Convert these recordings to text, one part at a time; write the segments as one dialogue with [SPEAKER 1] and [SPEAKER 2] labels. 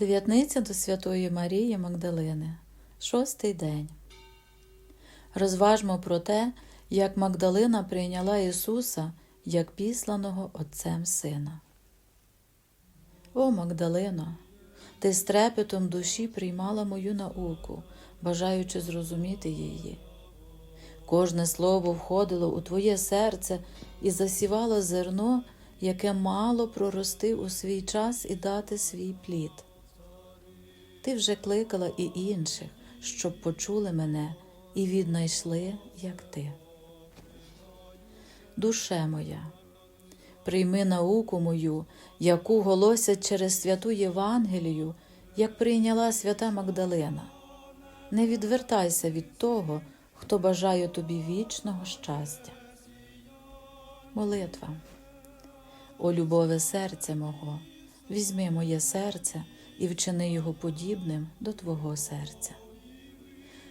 [SPEAKER 1] Дев'ятниця до Святої Марії Магдалини. Шостий день. Розважмо про те, як Магдалина прийняла Ісуса як післаного Отцем Сина. О, Магдалино, ти з трепетом душі приймала мою науку, бажаючи зрозуміти її. Кожне слово входило у твоє серце і засівало зерно, яке мало прорости у свій час і дати свій плід. Ти вже кликала і інших, щоб почули мене і віднайшли, як ти. Душе моя, прийми науку мою, яку голосять через святу Євангелію, як прийняла свята Магдалина. Не відвертайся від того, хто бажає тобі вічного щастя. Молитва. О любове серця мого, візьми моє серце і вчини його подібним до Твого серця.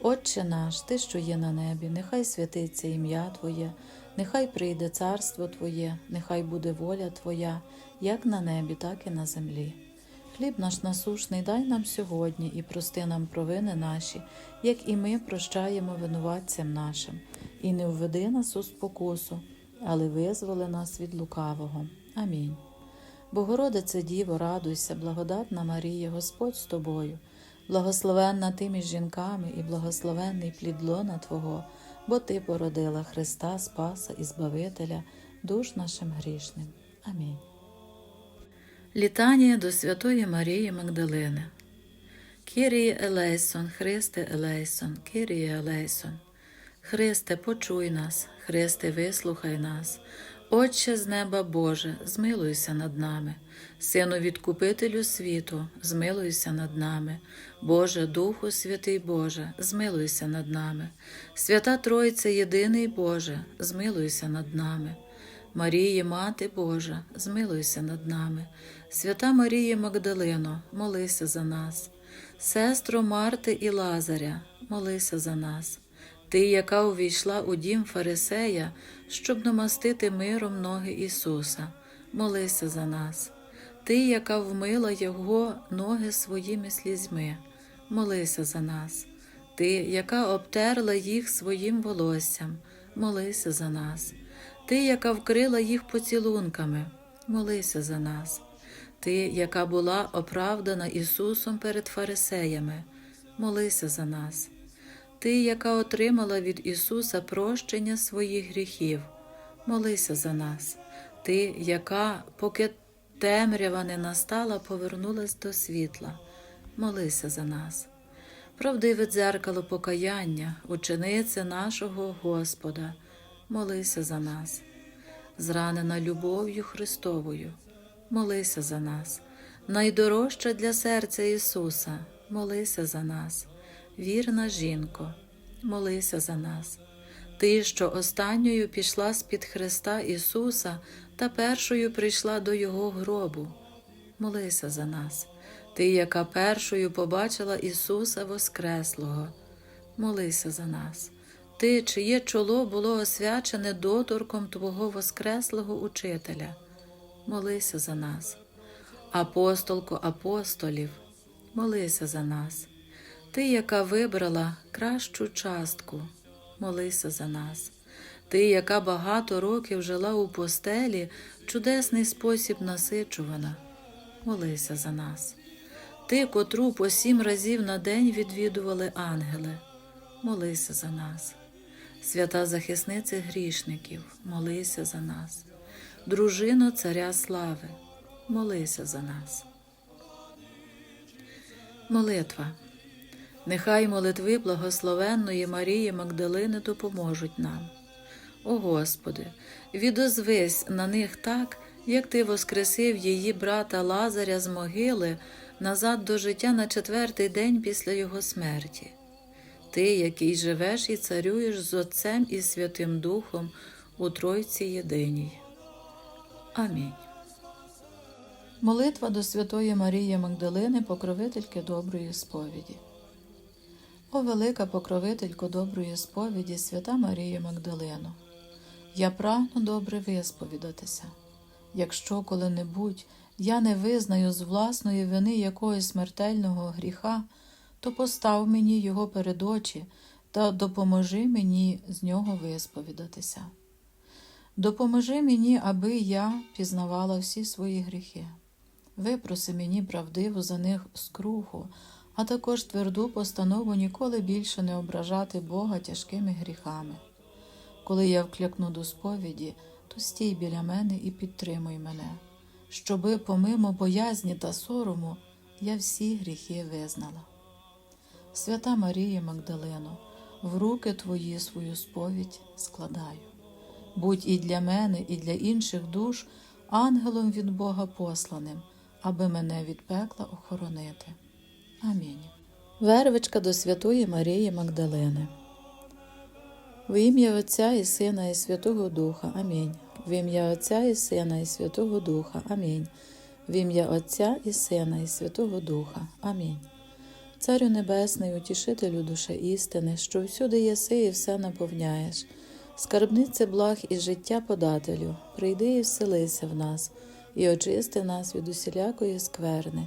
[SPEAKER 1] Отче наш, Ти, що є на небі, нехай святиться ім'я Твоє, нехай прийде царство Твоє, нехай буде воля Твоя, як на небі, так і на землі. Хліб наш насушний дай нам сьогодні і прости нам провини наші, як і ми прощаємо винуватцям нашим, і не введи нас у спокусу, але визволи нас від лукавого. Амінь. Богородице Діво, радуйся, благодатна Марія, Господь з тобою, благословенна ти між жінками і благословенний плід лона Твого, бо Ти породила Христа, Спаса і Збавителя, душ нашим грішним. Амінь. Літання до Святої Марії Магдалини. Кіріє Елейсон, Христе Елейсон, Кіріє Елейсон. Христе, почуй нас, Христе, вислухай нас. Отче з неба Боже, змилуйся над нами, Сину відкупителю світу, змилуйся над нами, Боже, Духу Святий Боже, змилуйся над нами, Свята Тройця єдиний Боже, змилуйся над нами. Марії, Мати Божа, змилуйся над нами, свята Марія Магдалино, молися за нас, сестро Марти і Лазаря, молися за нас. Ти, яка увійшла у дім Фарисея, щоб намастити миром ноги Ісуса, молися за нас. Ти, яка вмила Його ноги своїми слізьми, молися за нас. Ти, яка обтерла їх своїм волоссям, молися за нас. Ти, яка вкрила їх поцілунками, молися за нас. Ти, яка була оправдана Ісусом перед Фарисеями, молися за нас. Ти, яка отримала від Ісуса прощення своїх гріхів, молися за нас. Ти, яка, поки темрява не настала, повернулась до світла, молися за нас. Правдиве дзеркало покаяння, учениця нашого Господа, молися за нас. Зранена любов'ю Христовою, молися за нас. Найдорожча для серця Ісуса, молися за нас вірна жінко, молися за нас. Ти, що останньою пішла з-під Христа Ісуса та першою прийшла до Його гробу, молися за нас. Ти, яка першою побачила Ісуса Воскреслого, молися за нас. Ти, чиє чоло було освячене доторком Твого Воскреслого Учителя, молися за нас. Апостолку апостолів, молися за нас. Ти, яка вибрала кращу частку, молися за нас. Ти, яка багато років жила у постелі, чудесний спосіб насичувана, молися за нас. Ти, котру по сім разів на день відвідували ангели, молися за нас. Свята захисниця грішників, молися за нас. Дружино Царя Слави, молися за нас. Молитва. Нехай молитви благословенної Марії Магдалини допоможуть нам. О Господи, відозвись на них так, як Ти воскресив її брата Лазаря з могили назад до життя на четвертий день після його смерті. Ти, який живеш і царюєш з Отцем і Святим Духом у Тройці Єдиній. Амінь. Молитва до Святої Марії Магдалини, покровительки доброї сповіді. О велика покровителько доброї сповіді, свята Марія Магдалино, я прагну добре висповідатися. Якщо коли-небудь я не визнаю з власної вини якогось смертельного гріха, то постав мені його перед очі та допоможи мені з нього висповідатися. Допоможи мені, аби я пізнавала всі свої гріхи. Випроси мені правдиву за них скруху, а також тверду постанову ніколи більше не ображати Бога тяжкими гріхами. Коли я вклякну до сповіді, то стій біля мене і підтримуй мене, щоби, помимо боязні та сорому, я всі гріхи визнала. Свята Марія Магдалино, в руки твої свою сповідь складаю. Будь і для мене, і для інших душ ангелом від Бога посланим, аби мене від пекла охоронити. Амінь. Вервичка до Святої Марії Магдалини. В ім'я Отця і Сина, і Святого Духа. Амінь. В ім'я Отця і Сина, і Святого Духа. Амінь. В ім'я Отця і Сина, і Святого Духа. Амінь. Царю Небесний, утішителю душе істини, що всюди єси і все наповняєш. Скарбнице благ і життя подателю, прийди і вселися в нас, і очисти нас від усілякої скверни,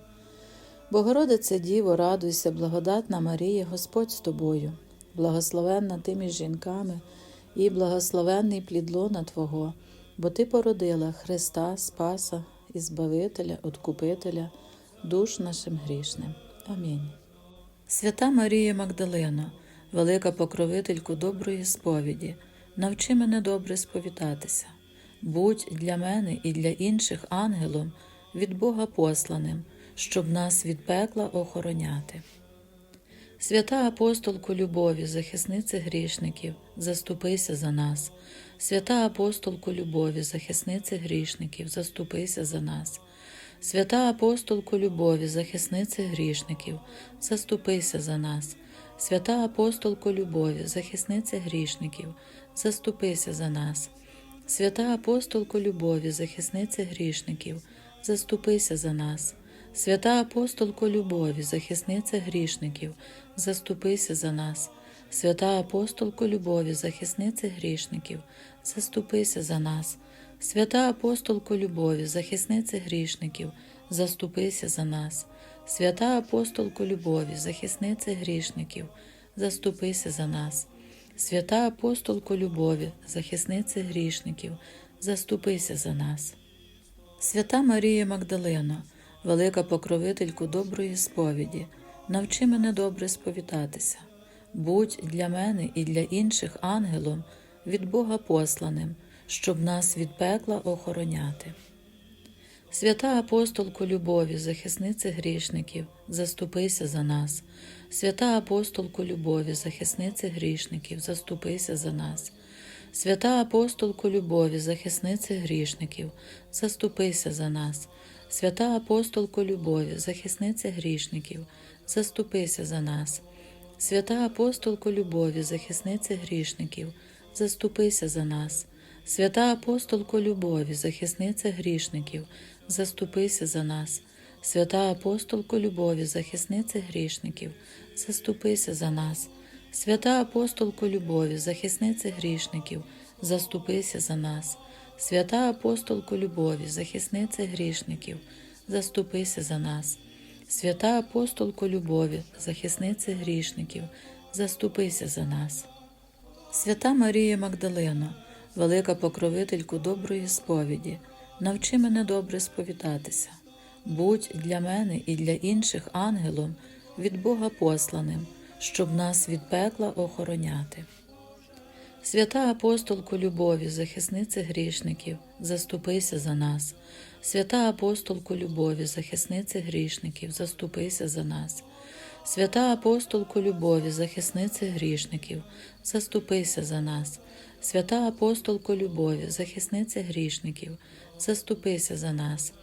[SPEAKER 1] Богородице Діво, радуйся, благодатна Марія, Господь з тобою, благословенна ти між жінками і благословенний плід лона Твого, бо Ти породила Христа, Спаса і Збавителя, Откупителя, душ нашим грішним. Амінь. Свята Марія Магдалино, велика покровительку доброї сповіді, навчи мене добре сповідатися. Будь для мене і для інших ангелом від Бога посланим, щоб нас від пекла охороняти. Свята апостолку любові, захиснице грішників, заступися за нас. Свята апостолку любові, захиснице грішників, заступися за нас. Свята апостолку любові, захиснице грішників, заступися за нас. Свята апостолку любові, захиснице грішників, заступися за нас. Свята апостолку любові, захиснице грішників, заступися за нас. Свята апостолко любові, захисниця грішників, заступися за нас. Свята апостолко любові, захисниця грішників, заступися за нас. Свята апостолко любові, захисниця грішників, заступися за нас. Свята апостолко любові, захисниця грішників, заступися за нас. Свята апостолко любові, захисниця грішників, заступися за нас. Свята Марія Магдалино, велика покровительку доброї сповіді, навчи мене добре сповідатися. Будь для мене і для інших ангелом від Бога посланим, щоб нас від пекла охороняти. Свята апостолку любові, захисниця грішників, заступися за нас. Свята апостолку любові, захисниця грішників, заступися за нас. Свята апостолку любові, захисниця грішників, заступися за нас. Свята апостолку любові, захисниця грішників, заступися за нас. Свята апостолку любові, захисниця грішників, заступися за нас. Свята апостолку любові, захисниця грішників, заступися за нас. Свята апостолку любові, захисниця грішників, заступися за нас. Свята апостолку любові, захисниця грішників, заступися за нас. Свята апостолку любові, захисниця грішників, заступися за нас. Свята апостолку любові, захисниця грішників, заступися за нас. Свята Марія Магдалино, велика покровительку доброї сповіді, навчи мене добре сповідатися. Будь для мене і для інших ангелом від Бога посланим, щоб нас від пекла охороняти. Свята апостолку любові, захисниця грішників, заступися за нас. Свята апостолку любові, захисниця грішників, заступися за нас. Свята апостолку любові, захисниця грішників, заступися за нас. Свята апостолку любові, захисниця грішників, заступися за нас.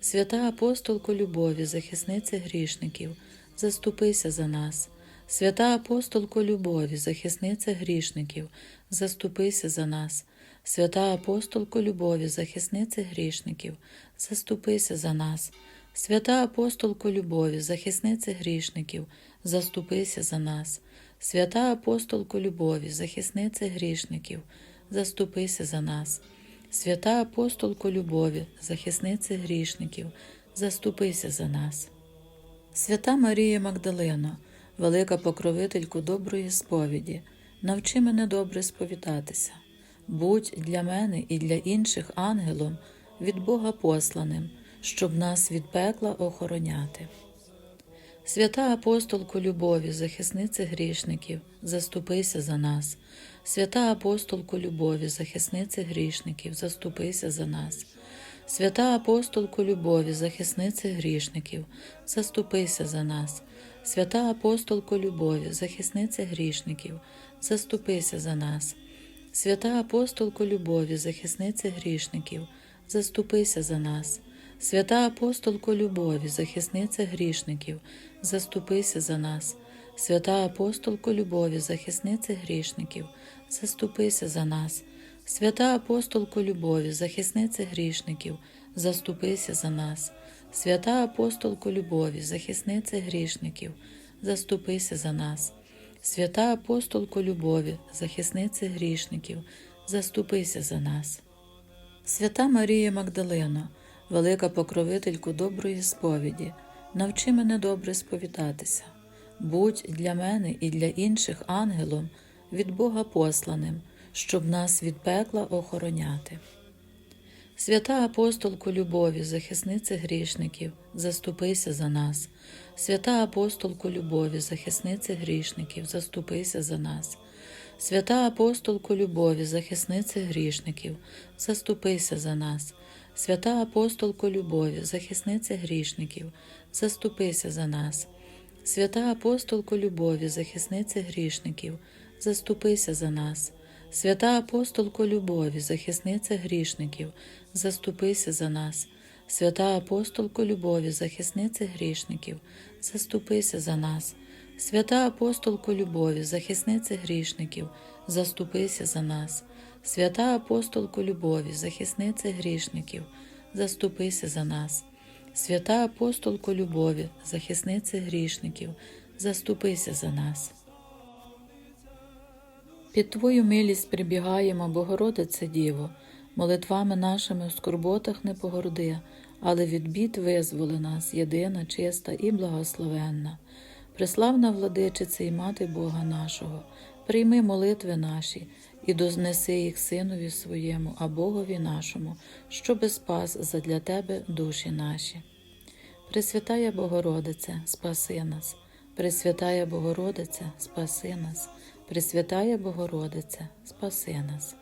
[SPEAKER 1] Свята апостолку любові, захисниця грішників, заступися за нас. Свята апостолко любові, захисниця грішників, заступися за нас. Свята апостолко любові, захисниця грішників, заступися за нас. Свята апостолко любові, захисниця грішників, заступися за нас. Свята апостолко любові, захисниця грішників, заступися за нас. Свята апостолко любові, захисниця грішників, заступися за нас. Свята Марія Магдалино, велика покровительку доброї сповіді, навчи мене добре сповідатися. Будь для мене і для інших ангелом від Бога посланим, щоб нас від пекла охороняти. Свята апостолку любові, захисниця грішників, заступися за нас. Свята апостолку любові, захисниця грішників, заступися за нас. Свята апостолку любові, захисниця грішників, заступися за нас. Свята апостолку любові, захисниця грішників, заступися за нас. Свята апостолку любові, захисниця грішників, заступися за нас. Свята апостолко любові, захисниця грішників, заступися за нас. Свята апостолко любові, захисниця грішників, заступися за нас. Свята апостолко любові, захисниця грішників, заступися за нас. Свята апостолко любові, захисниця грішників, заступися за нас. Свята апостолко любові, захисниця грішників, заступися за нас. Свята Марія Магдалино, велика покровительку доброї сповіді, навчи мене добре сповідатися. Будь для мене і для інших ангелом від Бога посланим, щоб нас від пекла охороняти. Свята апостолку любові, захисниця грішників, заступися за нас. Свята апостолку любові, захисниця грішників, заступися за нас. Свята апостолку любові, захисниця грішників, заступися за нас. Свята апостолку любові, захисниця грішників, заступися за нас. Свята апостолку любові, захисниця грішників, заступися за нас. Свята апостолко любові, захисниця грішників, заступися за нас. Свята апостолко любові, захисниця грішників, заступися за нас. Свята апостолко любові, захисниця грішників, заступися за нас. Свята апостолко любові, захисниця грішників, заступися за нас. Свята апостолко любові, захисниця грішників, заступися за нас. Під Твою милість прибігаємо, Богородице Діво, молитвами нашими в скорботах не погорди, але від бід визволи нас, єдина, чиста і благословенна. Преславна владичице і мати Бога нашого, прийми молитви наші і дознеси їх Синові своєму, а Богові нашому, щоби спас задля Тебе душі наші. Пресвятая Богородице, спаси нас, Пресвятая Богородице, спаси нас, Пресвятая Богородице, спаси нас.